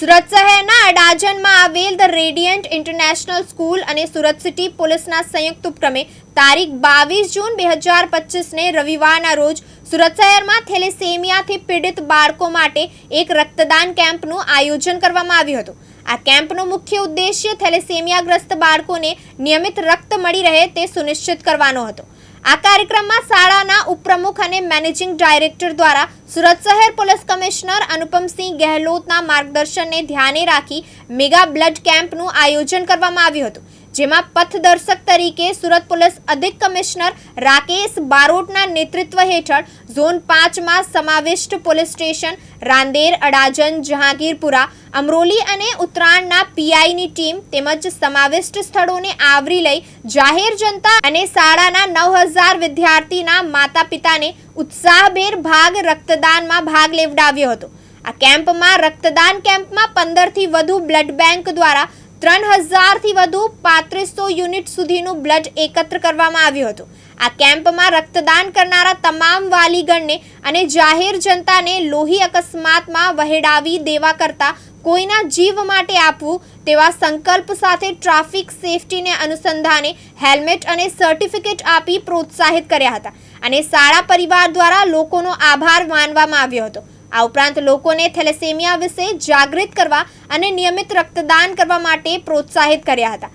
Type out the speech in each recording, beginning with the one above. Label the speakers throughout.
Speaker 1: સુરત શહેરના અડાજણમાં આવેલ the radiant international school અને સુરત સિટી પોલીસના સંયુક્ત ઉપક્રમે તારીખ બાવીસ જૂન બે હજાર પચીસને રવિવારના રોજ સુરત શહેરમાં થેલેસેમિયાથી પીડિત બાળકો માટે એક રક્તદાન કેમ્પનું આયોજન કરવામાં આવ્યું હતું. આ કેમ્પનો મુખ્ય ઉદ્દેશ્ય થેલેસેમિયાગ્રસ્ત બાળકોને નિયમિત રક્ત મળી રહે તે સુનિશ્ચિત કરવાનો હતો. આ કાર્યક્રમમાં શાળાના ઉપપ્રમુખ અને મેનેજિંગ ડાયરેક્ટર દ્વારા સુરત શહેર પોલીસ કમિશનર અનુપમસિંહ ગહેલોતના માર્ગદર્શનને ધ્યાને રાખી મેગા બ્લડ કેમ્પનું આયોજન કરવામાં આવ્યું હતું. જેમાં પથદર્શક તરીકે સુરત પોલીસ અધિક કમિશનર રાકેશ બારોટના નેતૃત્વ હેઠળ ઝોન પાંચમાં સમાવિષ્ટ પોલીસ સ્ટેશન, રાંદેર અડાજન જહાંગીરપુરા, અમરોલી અને ઉત્તરાયણના પીઆઈની ટીમ તેમજ સમાવિષ્ટ સ્થળોને આવરી લઈ જાહેર જનતા અને શાળાના નવ હજાર વિદ્યાર્થીના માતા પિતાને ઉત્સાહભેર ભાગ રક્તદાનમાં ભાગ લેવડાવ્યો હતો. આ કેમ્પમાં રક્તદાન કેમ્પમાં પંદરથી વધુ બ્લડ બેંક દ્વારા ત્રણ હજારથી વધુ પાંત્રીસો યુનિટ સુધીનું બ્લડ એકત્ર કરવામાં આવ્યું હતું. આ કેમ્પમાં રક્તદાન કરનારા તમામ વાલીગણને અને જાહેર જનતાને લોહી અકસ્માતમાં વહેડાવી દેવા કરતા કોઈના જીવ માટે આપવું તેવા સંકલ્પ સાથે ટ્રાફિક સેફટીને અનુસંધાને હેલ્મેટ અને સર્ટિફિકેટ આપી પ્રોત્સાહિત કર્યા હતા અને શાળા પરિવાર દ્વારા લોકોનો આભાર માનવામાં આવ્યો હતો. આ ઉપરાંત લોકોને થેલેસેમિયા વિશે જાગૃત કરવા અને નિયમિત રક્તદાન કરવા માટે પ્રોત્સાહિત કર્યા હતા.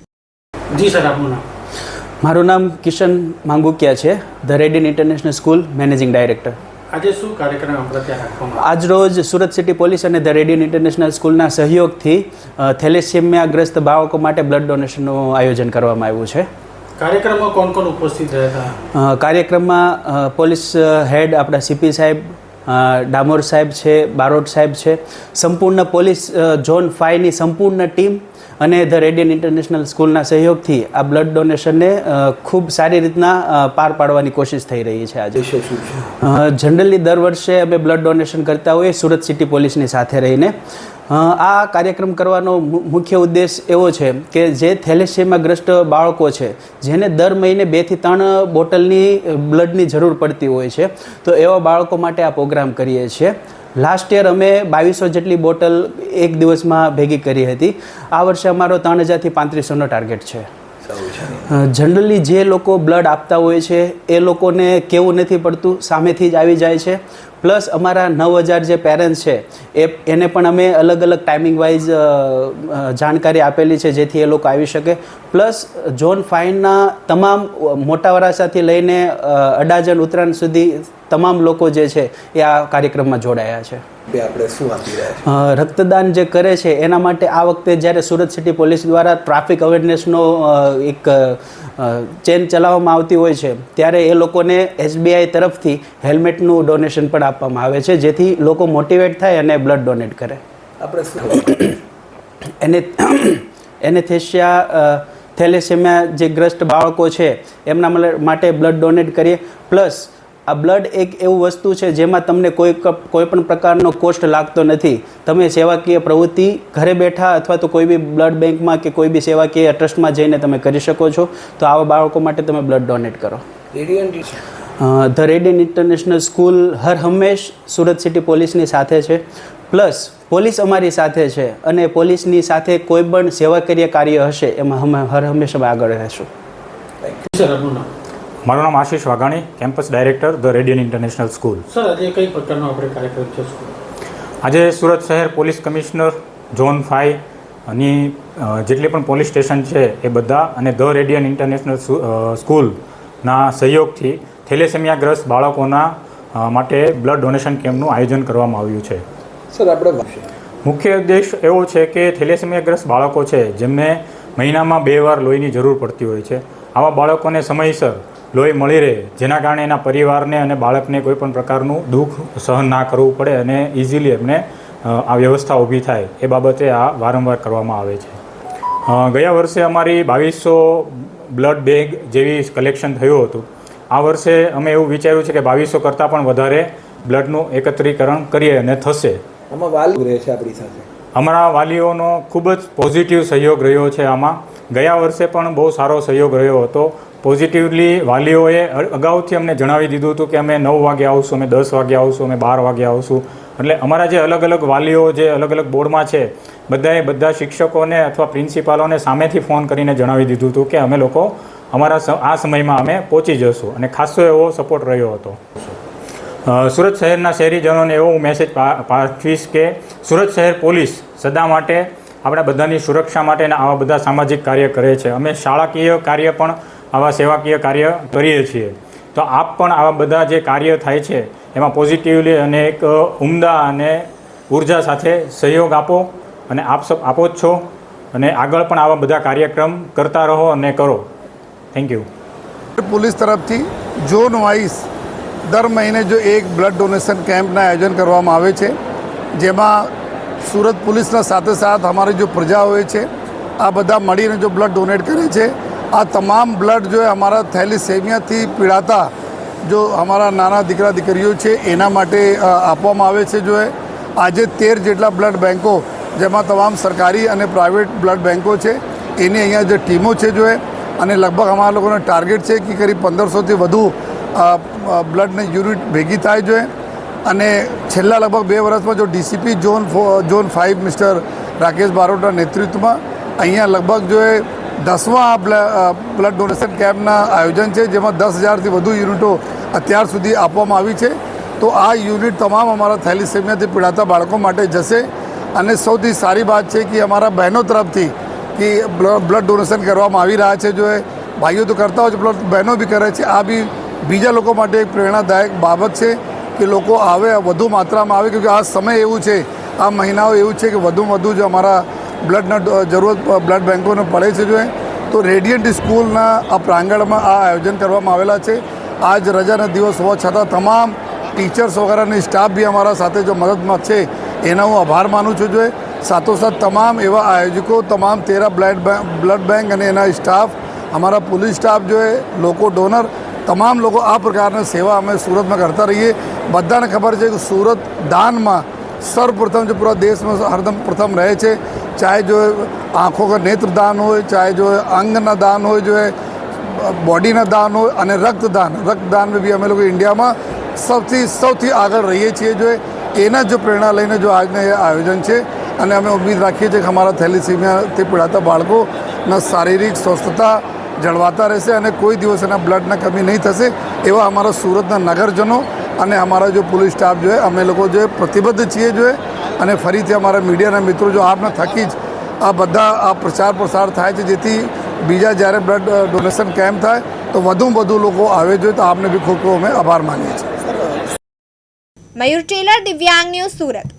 Speaker 2: જી સર આપનું નામ?
Speaker 3: મારું નામ કિશન માંગુકિયા છે the Radiant international school managing director.
Speaker 2: આજે શું કાર્યક્રમ આજ ત્યાં રાખવામાં આવ્યો?
Speaker 3: આજરોજ સુરત સિટી પોલીસ અને ધ રેડિયન ઇન્ટરનેશનલ સ્કૂલના સહયોગથી થેલેસેમિયાગ્રસ્ત બાળકો માટે બ્લડ ડોનેશનનું આયોજન કરવામાં આવ્યું છે.
Speaker 2: કાર્યક્રમમાં કોણ કોણ ઉપસ્થિત રહ્યા હતા?
Speaker 3: કાર્યક્રમમાં પોલીસ હેડ આપણા સીપી સાહેબ ડામોર સાહેબ છે બારોટ સાહેબ છે. સંપૂર્ણ પોલીસ ઝોન ફાઈવની સંપૂર્ણ ટીમ અને ધ રેડિયન ઇન્ટરનેશનલ સ્કૂલના સહયોગથી આ બ્લડ ડોનેશનને ખૂબ સારી રીતના પાર પાડવાની કોશિશ થઈ રહી છે આજે. જનરલી દર વર્ષે અમે બ્લડ ડોનેશન કરતા હોઈએ સુરત સિટી પોલીસની સાથે રહીને. આ કાર્યક્રમ કરવાનો મુખ્ય ઉદ્દેશ એવો છે કે જે થેલેસેમિયાગ્રસ્ત બાળકો છે જેને દર મહિને બેથી ત્રણ બોટલની બ્લડની જરૂર પડતી હોય છે તો એવા બાળકો માટે આ પ્રોગ્રામ કરીએ છીએ. લાસ્ટ યર અમે બાવીસો જેટલી બોટલ એક દિવસમાં ભેગી કરી હતી. આ વર્ષે અમારો ત્રણ હજારથી પાંત્રીસોનો ટાર્ગેટ છે. જનરલી જે લોકો બ્લડ આપતા હોય છે એ લોકોને કેવું નથી પડતું સામેથી જ આવી જાય છે. પ્લસ અમારા નવ હજાર જે પેરેન્ટ્સ છે, એ એને પણ અમે અલગ અલગ ટાઈમિંગ વાઇઝ જાણકારી આપેલી છે જેથી એ લોકો આવી શકે. પ્લસ ઝોન ફાઇનના તમામ મોટા વરાસાથી લઈને અડાજન અડાજણ ઉત્તરાયણ સુધી તમામ લોકો જે છે એ આ કાર્યક્રમમાં જોડાયા છે.
Speaker 4: આપણે શું આપી રહ્યા
Speaker 3: રક્તદાન જે કરે છે એના માટે આ વખતે જ્યારે સુરત સિટી પોલીસ દ્વારા ટ્રાફિક અવેરનેસનો એક ચેન ચલાવવામાં આવતી હોય છે ત્યારે એ લોકોને એસબીઆઈ તરફથી હેલ્મેટનું ડોનેશન પણ આપવામાં આવે છે જેથી લોકો મોટિવેટ થાય અને બ્લડ ડોનેટ કરે.
Speaker 4: આપણે
Speaker 3: એને એનેથેશિયા થેલેસેમિયા જે ગ્રસ્ત બાળકો છે એમના માટે બ્લડ ડોનેટ કરીએ. પ્લસ આ બ્લડ એક એવું વસ્તુ છે જેમાં તમને કોઈ કોઈ પણ પ્રકારનો કોસ્ટ લાગતો નથી. તમે સેવાકીય પ્રવૃત્તિ ઘરે બેઠા અથવા તો કોઈ બી બ્લડ બેંકમાં કે કોઈ બી સેવાકીય ટ્રસ્ટમાં જઈને તમે કરી શકો છો. તો આવા બાળકો માટે તમે બ્લડ ડોનેટ કરો. ધ રેડિયન ઇન્ટરનેશનલ સ્કૂલ હર હંમેશ સુરત સિટી પોલીસની સાથે છે. પ્લસ પોલીસ અમારી સાથે છે અને પોલીસની સાથે કોઈ પણ સેવાકીય કાર્ય હશે એમાં અમે હર હંમેશા આગળ રહેશું.
Speaker 5: મારું નામ Ashish Vaghani campus director the Radiant international school.
Speaker 2: Sir આજે કઈ પ્રકારનો આપણે કાર્યક્રમ છે
Speaker 5: આજે સુરત શહેર પોલીસ કમિશનર ઝોન ફાઈવ અને જેટલી પણ પોલીસ સ્ટેશન છે એ બધા અને ધ રેડિયન ઇન્ટરનેશનલ સ્કૂલના સહયોગથી થેલેસેમિયાગ્રસ્ત બાળકોના માટે બ્લડ ડોનેશન કેમ્પનું આયોજન કરવામાં આવ્યું છે.
Speaker 4: સર, આપણે
Speaker 5: મુખ્ય ઉદ્દેશ એવો છે કે થેલેસેમિયાગ્રસ્ત બાળકો છે, જેમને મહિનામાં બે વાર લોહીની જરૂર પડતી હોય છે. આવા બાળકોને સમયસર લોહી મળી રહે, જેના કારણે એના પરિવારને અને બાળકને કોઈ પણ પ્રકારનું દુઃખ સહન ના કરવું પડે અને ઇઝીલી એમને આ વ્યવસ્થા ઊભી થાય. એ બાબતે આ વારંવાર કરવામાં આવે છે. ગયા વર્ષે અમારી બાવીસો બ્લડ બેગ જેવી કલેક્શન થયું હતું. આ વર્ષે અમે એવું વિચાર્યું છે કે બાવીસો કરતાં પણ વધારે બ્લડનું એકત્રીકરણ કરીએ અને થશે.
Speaker 4: આમાં વાલી રહે છે આપણી સાથે.
Speaker 5: અમારા વાલીઓનો ખૂબ જ પોઝિટિવ સહયોગ રહ્યો છે આમાં. ગયા વર્ષે પણ બહુ સારો સહયોગ રહ્યો હતો. પોઝિટિવલી વાલીઓએ અગાઉથી અમને જણાવી દીધું હતું કે અમે નવ વાગે આવશું, અમે દસ વાગે આવશું, અમે બાર વાગે આવશું. એટલે અમારા જે અલગ અલગ વાલીઓ જે અલગ અલગ બોર્ડમાં છે, બધાએ બધા શિક્ષકોને અથવા પ્રિન્સિપાલોને સામેથી ફોન કરીને જણાવી દીધું હતું કે અમે લોકો અમારા આ સમયમાં અમે પહોંચી જશું. અને ખાસો એવો સપોર્ટ રહ્યો હતો. સુરત શહેરના શહેરીજનોને એવો હું મેસેજ પાઠવીશ કે સુરત શહેર પોલીસ સદા માટે આપણા બધાની સુરક્ષા માટે આવા બધા સામાજિક કાર્ય કરે છે. અમે શાળાકીય કાર્ય પણ આવા સેવાકીય કાર્ય કરીએ છીએ. તો આપ પણ આવા બધા જે કાર્ય થાય છે, એમાં પોઝિટિવલી અને એક ઉમદા અને ઊર્જા સાથે સહયોગ આપો અને આપ સબ, આપો જ છો અને આગળ પણ આવા બધા કાર્યક્રમ કરતા રહો અને કરો. થેન્ક યુ
Speaker 6: પોલીસ તરફથી ઝોન વાઇઝ દર મહિને જો એક બ્લડ ડોનેશન કેમ્પના આયોજન કરવામાં આવે છે, જેમાં સુરત પોલીસના સાથે સાથ અમારી જો પ્રજા હોય છે, આ બધા મળીને જો બ્લડ ડોનેટ કરે છે, આ તમામ બ્લડ જો અમારા થેલિસેમિયાથી પીડાતા જો અમારા નાના દીકરા દીકરીઓ છે, એના માટે આપવામાં આવે છે જો આજે તેર જેટલા બ્લડ બેન્કો જેમાં તમામ સરકારી અને પ્રાઇવેટ બ્લડ બેન્કો છે, એની અહીંયા જે ટીમો છે જો અને લગભગ અમારા લોકોનો ટાર્ગેટ છે કે કરીબ પંદરસોથી વધુ બ્લડની યુનિટ ભેગી થાય જોઈએ અને છેલ્લા લગભગ બે વર્ષમાં જો DCP zone zone five mister Rakesh બારોટના નેતૃત્વમાં અહીંયા લગભગ જો એ દસમા બ્લડ ડોનેશન કેમ્પના આયોજન છે, જેમાં દસ હજારથી વધુ યુનિટો અત્યાર સુધી આપવામાં આવી છે, તો આ યુનિટ તમામ અમારા થેલિસેમિયાથી પીડાતા બાળકો માટે જશે. અને સૌથી સારી વાત છે કે અમારા બહેનો તરફથી કે બ્લડ ડોનેશન કરવામાં આવી રહ્યા છે, જો એ ભાઈઓ તો કરતા હોય છે બ્લડ બહેનો બી કરે છે, આ બી બીજા લોકો માટે એક પ્રેરણાદાયક બાબત છે કે લોકો આવે, વધુ માત્રામાં આવે, કેમકે આ સમય એવું છે, આ મહિનાઓ એવું છે કે વધુમાં વધુ જો અમારા બ્લડના જરૂરત બ્લડ બેન્કોને પડે છે જો તો રેડિયન્ટ સ્કૂલના આ પ્રાંગણમાં આ આયોજન કરવામાં આવેલા છે. આજ રજાના દિવસ હોવા છતાં તમામ ટીચર્સ વગેરેની સ્ટાફ બી અમારા સાથે જો મદદમાં છે, એના હું આભાર માનું છું જોઈએ. સાથોસાથ તમામ એવા આયોજકો, તમામ તેરા બ્લડ બ્લડ બેંક અને એના સ્ટાફ, અમારા પોલીસ સ્ટાફ જોઈએ, લોકો ડોનર તમામ લોકો આ પ્રકારની સેવા અમે સુરતમાં કરતા રહીએ. બધાને ખબર છે કે સુરત દાનમાં સર્વપ્રથમ જો પૂરા દેશમાં હરદમ પ્રથમ રહે છે. ચાહે જો આંખો કા નેત્ર દાન હોય, ચાહે જો અંગના દાન હોય, જો બોડીના દાન હોય અને રક્તદાન. રક્તદાન બી અમે લોકો ઇન્ડિયામાં સૌથી સૌથી આગળ રહીએ છીએ જો એના જો પ્રેરણા લઈને જો આજને આયોજન છે. અને અમે ઉમ્મીદ રાખીએ છીએ કે અમારા થેલિસીમિયાથી પીડાતા બાળકોના શારીરિક સ્વસ્થતા જળવાતા રહેશે અને કોઈ દિવસ એના બ્લડના કમી નહીં થશે એવા અમારા સુરતના નગરજનો અને અમારા જો પોલીસ સ્ટાફ જોઈએ અમે લોકો જો પ્રતિબદ્ધ છીએ જોઈએ અને ફરીથી અમારા મીડિયાના મિત્રો જો આપના થકી જ આ બધા આ પ્રચાર પ્રસાર થાય છે, જેથી બીજા જ્યારે બ્લડ ડોનેશન કેમ્પ થાય, તો વધુ વધુ લોકો આવે જોઈએ તો આપને બી ખૂબ ખૂબ અમે આભાર માનીએ છીએ.
Speaker 1: મયુર ટેલર, દિવ્યાંગ ન્યૂઝ સુરત.